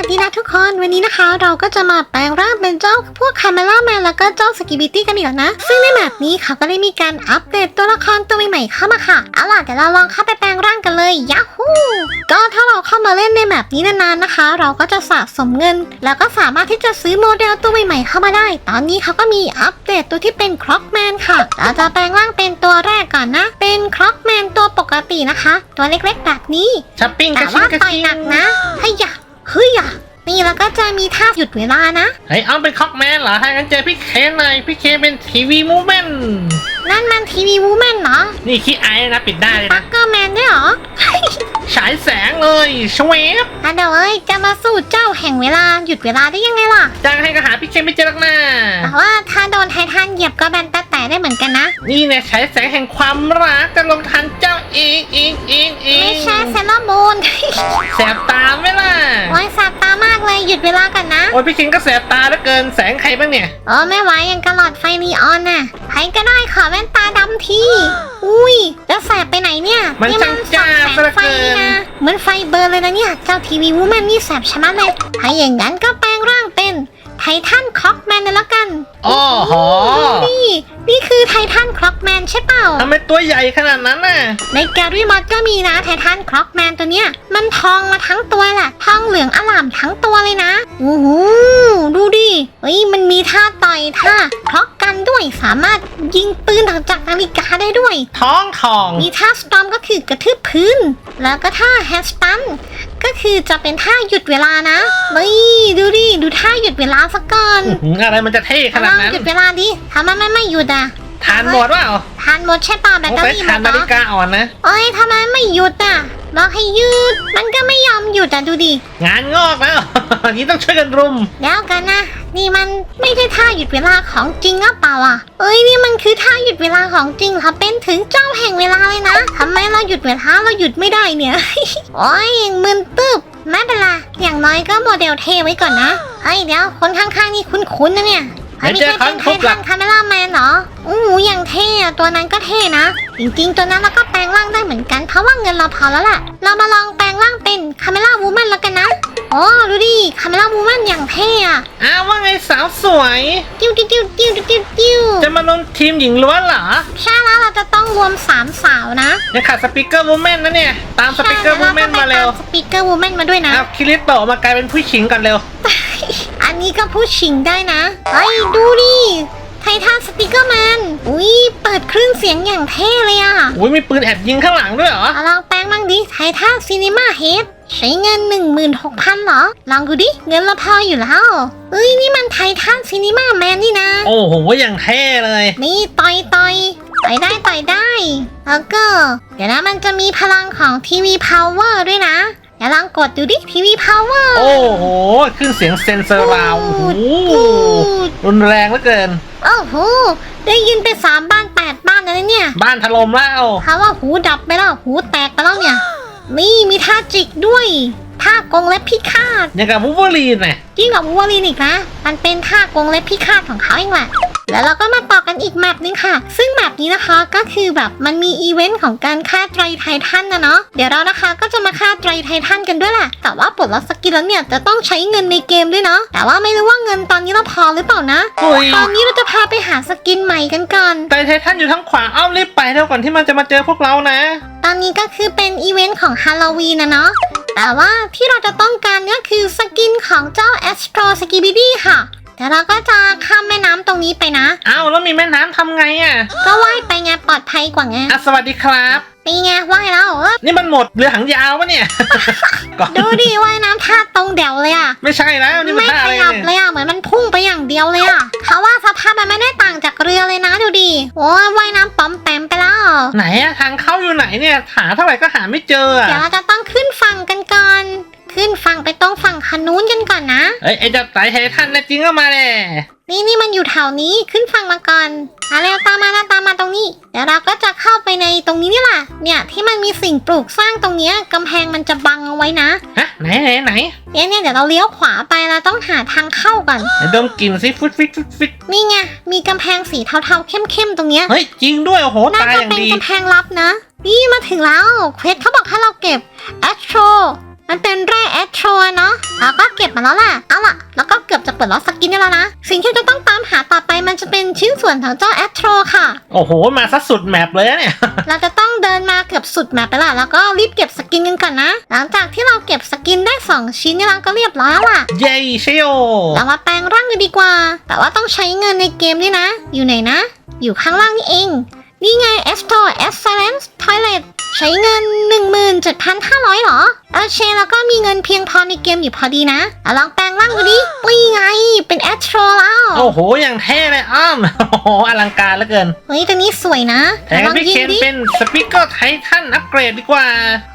วัสดีนะทุกคนวันนี้นะคะ เราก็จะมาแปลงร่างเป็นเจ้าพวกคาเมล่าแมนแล้วก็เจ้าสกิบิตี้กันอีกแล้วนะ ซึ่งในแบบนี้เขาก็ได้มีการอัปเดตตัวละครตัวใหม่ๆเข้ามาค่ะเอาล่ะเดี๋ยวเราลองเข้าไปแปลงร่างกันเลยยาฮูก็ถ้าเราเข้ามาเล่นในแบบนี้นานๆนะคะ เราก็จะสะสมเงิน แล้วก็สามารถที่จะซื้อโมเดลตัวใหม่ๆเข้ามาได้ ตอนนี้เขาก็มีอัปเดตตัวที่เป็นคร็อกแมนค่ะเราจะแปลงร่างเป็นตัวแรกก่อนนะ เป็นคร็อกแมนตัวปกตินะคะ ตัวเล็กๆแบบนี้ช้อปปิ้งกแต่ระชิว่างกระต่อยชิงหนักนะเฮ้ยอย่า เฮ้ยอย่านี่แล้วก็จะมีท่าหยุดเวลานะเฮ้ยเอาเป็นคอกแมนเหรอถ้างั้นเจอพี่เคนเลยพี่เคนเป็นทีวีมูเมนต์นั่นมันทีวีวูแมนเหรอนี่ขี้ไอายนะปิดได้เลยปันะกเกอร์แมนด้วยเหรอ ฉายแสงเลยชเวฟอะเดี๋ยวเอ้ยจะมาสู้เจ้าแห่งเวลาหยุดเวลาได้ยังไงล่ะ จ้างให้ก็หาพี่เคนไม่เจอหรอกนะแต่ว่าถ้าโดนไททันเหยียบก็แบนแต่แต่ได้เหมือนกันนะ นี่เนี่ยฉายแสงแห่งความรักจะลงทันเจ้าเองเองเองเองไม่ใช่เซเลอร์มูน แสบตาไหมล่ะ โอ้ยสาบตามากเลยหยุดเวลากันนะ โอ้ยพี่เคนก็แสบตาเหลือเกินแสงใครบ้างเนี่ย โอ้ไม่ไหวยังกระหลอดไฟนีออนน่ะใครก็ได้ขอแว่นตาดำทีอุ้ย แล้วแสบไปไหนเนี่ยมันนี่ช่างจ้าส่องซะเหลือแสงไฟเกินนี่นะเหมือนไฟเบอร์เลยนะเนี่ย เจ้าทีวีวูแมนนี่แสบชะมัดเลยถ้าอย่างนั้นก็แป ททันคล็อกแมนเลยละกันโอ้โหนี่ นี่คือไททันคล็อกแมนใช่เปล่าทำไมตัวใหญ่ขนาดนั้นน่ะ ในแกรี่มอดก็มีนะไททันคล็อกแมนตัวเนี้ย มันทองมาทั้งตัวแหละทองเหลืองอล่ามทั้งตัวเลยนะโอ้โหดูดิเฮ้ยมันมีท่าต่อยท่าคล็อกกันด้วยสามารถยิงปืนออกจากนาฬิกาได้ด้วย ท้องทอง มีท่าสตอมก็คือกระทืบพื้น แล้วก็ท่าแฮนด์สตัน ก็คือจะเป็นท่าหยุดเวลานะนี่ดูดิ ดูท่าหยุดเวลาสักก่อนอื้อหืออะไรมันจะเท่ขนาดลองนั้น หยุดเวลาดิทำไมไม่ไม่หยุดอะทานหมดเปล่าทานหมดใช่ป่ะแบตสงเตอสัยรี่หมทานดเหรนาฬิอกาอ่อนนะ เอ้ยทำไมไม่หยุดอะ บอกให้หยุดมันก็ไม่ยอมหยุดอะดูดิ งานงอกแล้วอย่างนี้ต้องช่วยกันรุมเดี๋ยวกันนะ นี่มันไม่ใช่ท่าหยุดเวลาของจริงหรือเปล่าอะ เอ้ยนี่มันคือท่าหยุดเวลาของจริงค่ะเป็นถึงเจ้าแห่งเวลาเลยนะทำไมเราหยุดเวลาเราหยุดไม่ได้เนี่ย โอ้ยมึนตึบไม่เป็นไรอย่างน้อยก็โมเดลเทไว้ก่อนนะเฮ้ยเดี๋ยวคนข้างๆนี่คุ้นๆนะเนี่ย เดี๋ยวไม่เจอใช่เป็นคไทรั้งทุบหลัทักนคาเมล่าแมนเหรออู้หูอย่างเท่อะตัวนั้นก็เท่นะ จริงๆ ตัวนั้นเราก็แปลงร่างได้เหมือนกัน เพราะว่าเงินเราพอแล้วล่ะเรามาลองแปลงร่างเป็นคาเมล่าวูแมนแล้วกันนะโอ้ดูดิคาเมล่าวูแมนอย่างเท่อะอ้าวว่าไงสาวสวยติ้วติ้วติ้วติ้วติ้วติ้วติ้วจะมาลงทีมหญิงล้วนเหรอใช่แล้วเราจะต้องรวมสามสาวนะยังขาดสปิเกอร์วูแมนนะเนี่ย ตามสปิเกอร์วูแมนมาเร็วสปีกเกอร์วูแมนมาด้วยนะ อ้าวคิริโตะมากลายเป็นผู้หญิงก่อนเร็วอั นนี้ก็พูดชิงได้นะเฮ้ยดูดิไททันสปีกเกอร์แมน อุ้ยเปิดเครื่องเสียงอย่างเท่เลยอะอุ้ยมีปืนแอบยิงข้างหลังด้วยเหรอ เอาลองแปลงบ้างดิไททันซีนีมาเฮดใช้เงิน 16,000เหรอ ลองดูดิ เงินเราพออยู่แล้วเอ้ยนี่มันไททันซีนีมาแมนนี่นะ โอ้โหอย่างเท่เลย นี่ต่อยต่อยต่อยได้ต่อยได้ แล้วก็ เดี๋ยวนะมันจะมีพลังของทีวีพาวเวอร์ด้วยนะ เดี๋ยวลองกดดูดิทีวีพาวเวอร์โอ้โห ขึ้นเสียงเซนเซอร์ราวโอ้โหรุนแรงเหลือเกิน โอ้โห ได้ยินไปสามบ้านแปดบ้านแล้วนะเนี่ย บ้านถล่มแล้วเขาว่าหูดับไปแล้วหูแตกไปแล้วเนี่ย นี่มีท่าจิกด้วยท่ากงเล็บพิฆาตอย่างกับวูเวอรีนน่ะยิ่งกว่าวูวอลีนอีกนะ มันเป็นท่ากงเล็บพิฆาตของเขาเองแหละ แล้วเราก็มาต่อกันอีกแมปนึงค่ะ ซึ่งแมปนี้นะคะก็คือแบบมันมีอีเวนต์ของการฆ่าไตรไททันนะเนาะ เดี๋ยวเรานะคะก็จะมาฆ่าไตรไททันกันด้วยแหละ แต่ว่าปลดล็อกสกิลแล้วเนี่ยจะต้องใช้เงินในเกมด้วยเนาะ แต่ว่าไม่รู้ว่าเงินตอนนี้เราพอหรือเปล่านะอุ้ย ตอนนี้เราจะพาไปหาสกินใหม่กันก่อน ไตไททันอยู่ทั้งขวา เอ้ารีบไปเร็วก่อนที่มันจะมาเจอพวกเรานะ ตอนนี้ก็คือเป็นอีเวนต์ของฮาโลวีนนะเนาะ แต่ว่าที่เราจะต้องการเนี่ยคือสกินของเจ้า Astro s k i b i d y ค่ะ เดี๋ยวเราก็จะข้ามแม่น้ำตรงนี้ไปนะเอ้าแล้วมีแม่น้ำทำไงอะก็ว่ายไปไงปลอดภัยกว่าไงอะสวัสดีครับ นี่ไงว่ายแล้วเออนี่มันหมดเรือหางยาวปะเนี่ย ก่อนดูดิว่ายน้ำท่าตรงเดวเลยอะไม่ใช่แล้วนี่มันไม่ท่าขอะไรยับเนี่ยเลยอะเหมือนมันพุ่งไปอย่างเดียวเลยอะเขาว่าสภาพมันไม่ได้ต่างจากเรือเลยนะดูดิโอ้ยว่ายน้ำป๋อมแปมไปแล้วไหนอะทางเข้าอยู่ไหนเนี่ยหาเท่าไหร่ก็หาไม่เจออะเดี๋ยวเราจะต้องขึ้นฝั่งกันก่อน ขึ้นฝั่งไปตรงฝั่งคันนู้นกันก่อนนะ เอ้ยไอ้เจ้าไตไททันนะจริงก็มาเลยนี่นี่มันอยู่แถวนี้ขึ้นฝั่งมาก่อนมาเร็วตามมานะตามมาตรงนี้ เดี๋ยวเราก็จะเข้าไปในตรงนี้นี่แหละเนี่ยที่มันมีสิ่งปลูกสร้างตรงเนี้ยกำแพงมันจะบังเอาไว้นะฮะไหนไหนไหนเนี่ยเนี่ยเดี๋ยวเราเลี้ยวขวาไปเราต้องหาทางเข้าก่อนไหนดมกลิ่นสิฟุตฟิตฟุตฟิตนี่ไงมีกำแพงสีเทาๆเข้มๆตรงเนี้ยเฮ้ยจริงด้วยโอ้โหน่าตายจะอย่างเป็นดี กำแพงลับนะ นี่มาถึงแล้วเควสเขาบอกให้เราเก็บ Astro มันเป็นแร่แอสโทรเนาะเราก็เก็บมาแล้วแหละเอาล่ะ แล้วก็เกือบจะเปิดล็อตสกินได้แล้วนะ สิ่งที่จะต้องตามหาต่อไปมันจะเป็นชิ้นส่วนของเจ้าแอสโทรค่ะ โอ้โห มาซะสุดแมปเลยนะเนี่ย เราจะต้องเดินมาเกือบสุดแมปไปละแล้วก็รีบเก็บสกินกันก่อนนะ หลังจากที่เราเก็บสกินได้ 2 ชิ้นนี่เราก็เรียบร้อยแล้วล่ะ เย้เชโยเรามาแปลงร่างกันดีกว่า แต่ว่าต้องใช้เงินในเกมด้วยนะ อยู่ไหนนะ อยู่ข้างล่างนี่เอง นี่ไง a s t o r Excellence Toilet ใช้เงิน 17,500หรอโอเคแล้วก็มีเงินเพียงพอในเกมอยู่พอดีนะเอาลองแปลงร่างดูดินี่ไง เป็น a s t r o แล้วโอ้โหอย่างเท่เลยอ้อมโอ้โหอลังการเหลือเกิน เฮ้ยตัวนี้สวยนะแต่งั้นพี่เคนเป็นสปิเกอร์ไททันอัปเกรดดีกว่า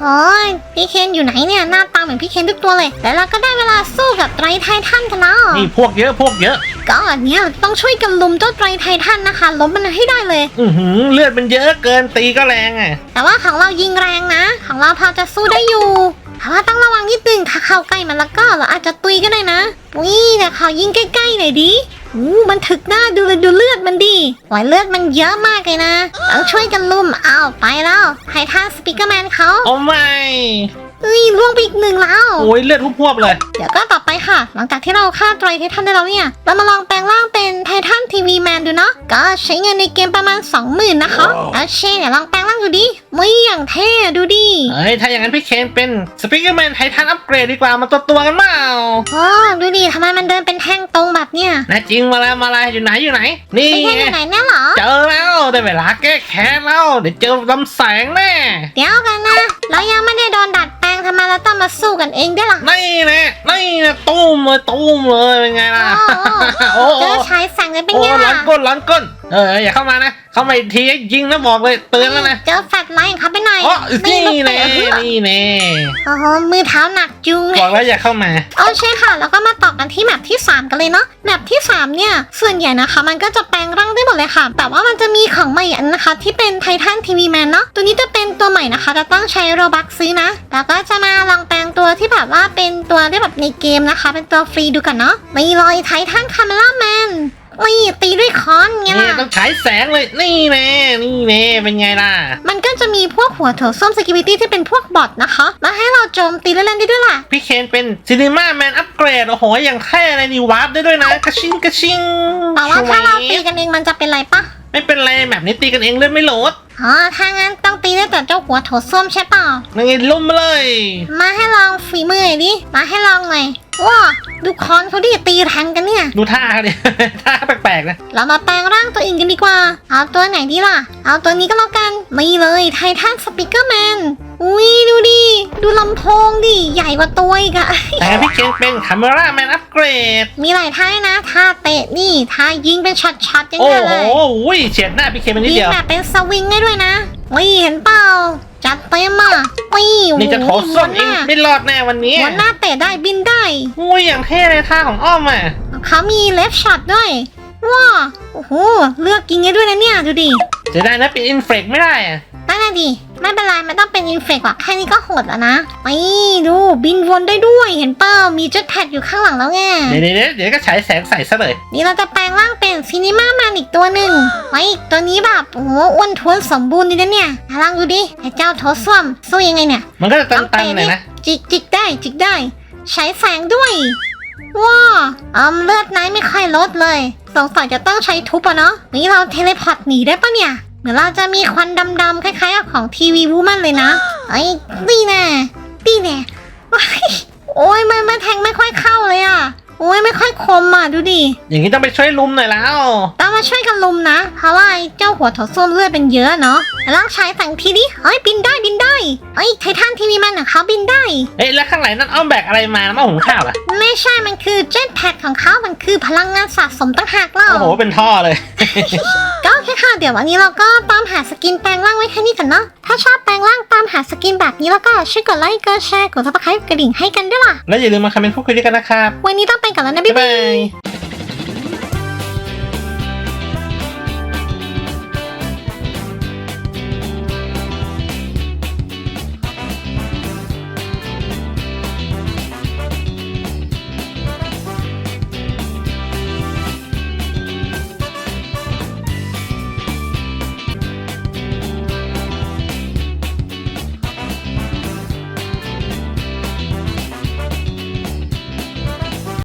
โอ้ยพี่เคนอยู่ไหนเนี่ยหน้าตาเหมือนพี่เคนทุกตัวเลย แล้วเราก็ได้เวลาสู้กับไตรไททันกันแล้ว นี่พวกเยอะพวกเยอะ ก็อันเนี้ยเราต้องช่วยกันลุมเจ้าไตรไททันนะคะล้มมันให้ได้เลย อือหือเลือดมันเยอะเกินตีก็แรงอะแต่ว่าของเรายิงแรงนะ ของเราพอจะสู้ได้อยู่ แต่ว่าต้องระวังนิดนึงถ้าเข้าใกล้มันแล้วก็เราอาจจะตุยก็ได้นะวิแต่ขอยิงใกล้ๆหน่อยดิอู้มันถึกหน้าดูเลยดูเลือดมันดิหวายเลือดมันเยอะมากเลยนะต้องช่วยกันลุมเอาไปแล้วไททันสปีกเกอร์แมนเขาโอ้ไม่เอ้ยล่วงไปอีกหนึ่งแล้ว โอ้ยเลือดพวบๆเลย เดี๋ยวก็ต่อไปค่ะ หลังจากที่เราฆ่าไตรไททันได้แล้วเนี่ย เรามาลองแปลงร่างเป็นไททันทีวีแมนดูเนาะ ก็ใช้เงินในเกมประมาณ 20,000 นะคะ โอเคเดี๋ยวลองแปลง ร่างดูดิไม่อย่างเท่อะดูดิเอ้ยถ้าอย่างนั้นพี่เคนเป็นสปิเกอร์แมนไททันอัปเกรดดีกว่ามาตัวตัวๆกันเปล่าโอ้ดูดิทำไมมันเดินเป็นแท่งตรงแบบเนี้ยแน่จริงมาแล้วมาแล้วอยู่ไหนอยู่ไหน นี่ไม่ใช่ไงที่ไหนแน่เหรอ เจอแล้วได้เวลาแก้แค้นแล้วเดี๋ยวเจอลำแสงแน่ เดี๋ยวกันนะ เรายังไม่ได้โดนดัดแปล งทำไมเราต้องมาสู้กันเองด้วยล่ะนี่แน่นี่แนะตุ้มเลยตุ้มเลยเป็นไงล่ะโอ้โอ้เจโหอฉายแสงเลยเป็นโอ้ไงร้อล่ะนก้นร้อนก้นเอออย่าเข้ามานะ เข้ามาอีกทียิงนะบอกเลยเตือนแล้วนะเจอแฟลชไลท์ของเขาไปหน่ อยอ๋อนี่ลูกแน่เตะเพื่อนี่แน่โอ้โหมือเท้าหนักจุง บอกแล้วอย่าเข้ามาโอเคค่ะ แล้วก็มาต่อกันที่แมปที่ 3 กันเลยเนาะแมปที่ 3 เนี่ย ส่วนใหญ่นะคะ มันก็จะแปลงร่างได้หมดเลยค่ะ แต่ว่ามันจะมีของใหม่อันนะคะ ที่เป็นไททันทีวีแมนเนาะตัวนี้จะเป็นตัวใหม่นะคะ จะต้องใช้โรบักซื้อนะ แล้วก็จะมาลองแปลงตัวที่แบบว่าเป็นตัวที่แบบในเกมนะคะ เป็นตัวฟรีดูกันเนาะมีรอยไททันคาเมล่าแมน นี่ตีด้วยค้อนไงนี่ล่ะ ต้องฉายแสงเลยนี่แน่นี่แน่เป็นไงล่ะ มันก็จะมีพวกหัวโถส้มสกิบิตี้ที่เป็นพวกบอทนะคะ มาให้เราโจมตีเล่นๆได้ด้วยล่ะ พี่เคนเป็นซีนีมาแมนอัปเกรดโอ้โหอย่างแค่เลยนี่วาร์ปได้ด้วยนะกระชิงกระชิงแต่ว่าถ้าเราตีแหวกันเองมันจะเป็นไรปะ ไม่เป็นไรแบบนี้ตีกันเองเลือดไม่โหลดอ๋อ ถ้างั้นต้องตีได้แต่เจ้าหัวโถส้วมใช่เปล่า นั่งไงลุ่มมาเลย มาให้ลองฝีมือหน่อยดิ มาให้ลองหน่อยว้าดูคอนเขาดิตีแทงกันเนี่ย ดูท่าเขาดิ ท่าแปลกๆนะ เรามาแปลงร่างตัวอื่นกันดีกว่า เอาตัวไหนดีล่ะ เอาตัวนี้ก็แล้วกันนี่เลยไททันสปีกเกอร์แมน อุ้ยดูดิ ดูลำโพงดิ ใหญ่กว่าตัวอีกอะ แต่พี่เคนเป็นคาเมราแมนอัปเกรด มีหลายท่าด้วยนะ ท่าเตะนี่ ท่ายิงเป็นช็อตๆอย่างโอ้เงี้ยโหเลยอุ้ยเฉียดหน้าพี่เคนไปนิดยิงเดียว แบบเป็นสวิงได้ด้วยนะวิเห็นเปล่า จัดเต็มอะวินี่จะโถส้มเองไม่รอดแน่วันนี้วันหน้าเตะได้บินได้ อุ้ยอย่างเท่เลยท่าของอ้อมอะ เขามีเลฟช็อตด้วย ว้า โอ้โห เลือกกินได้ด้วยนะเนี่ย ดูดิ จะได้นะเป็นอินเฟกไม่ได้อะนั่นน่ะดิ ไม่เป็นไรไม่ต้องเป็นอินเฟกหรอกแค่นี้ก็โหดแล้วนะไปดูบินวนได้ด้วยเห็นเปล่ามีเจ็ตแพดอยู่ข้างหลังแล้วไงเดี๋ยวเดี๋ยวเดี๋ยวก็ฉายแสงใส่ซะเลยนี่เราจะแปลงร่างเป็นซินิมาแมนอีกตัวหนึ่งไว้อีกตัวนี้แบบโอ้โหอ้วนท้วนสมบูรณ์ดีนะเนี่ยอะลองดูดิไอ้เจ้าโทส้วมสู้ยังไงเนี่ย มันก็จะตันเอาๆหน่อยนะจิกจิกได้จิกได้ ใช้แสงด้วยว้าอืมเลือดไนท์ไม่ค่อยลดเลย สงสัยจะต้องใช้ทุบอะเนาะนี่เราเทเลพอร์ตหนีได้ปะเนี่ย เหมือนเราจะมีควันดำๆคล้ายๆกับของทีวีวูมันเลยนะไอ้นี่แน่นี่แน่ว้ายโอ้ยมันมันแทงไม่ค่อยเข้าเลยอะโอ้ยไม่ค่อยคมอะดูดิ อย่างนี้ต้องไปช่วยลุมหน่อยแล้ว ต้องมาช่วยกัน ลุมนะ เพราะว่าไอ้เจ้าหัวถอดส้วมเลือดเป็นเยอะเนาะลองใช้สั่งทีดิเฮ้ยบินได้บินได้เอ้ยไททันทีวีมันอะเขาบินได้ เอ้ยแล้วข้างหลังนั่นอ้อมแบกอะไรมาน้ำมาหุงข้าวอะไม่ใช่มันคือเจ็ตแพดของเขามันคือพลังงานสะสมตั้งหากเล่าโอ้โหเป็นท่อเลย ก็โอเคค่ะเดี๋ยววันนี้เราก็ตามหาสกินแปลงร่างไว้แค่นี้กันเนาะถ้าชอบแปลงร่างตามหาสกินแบบนี้แล้วก็ช่วยกดไลค์กดแชร์กดซับสไครต์กระดิ่งให้กันด้วยล่ะแล้วอย่าลืมมาคอมเมนต์พูดคุยด้วยกันนะครับวันนี้ต้องไปก่อนแล้วนะบ๊าบ๊ายยบาบายย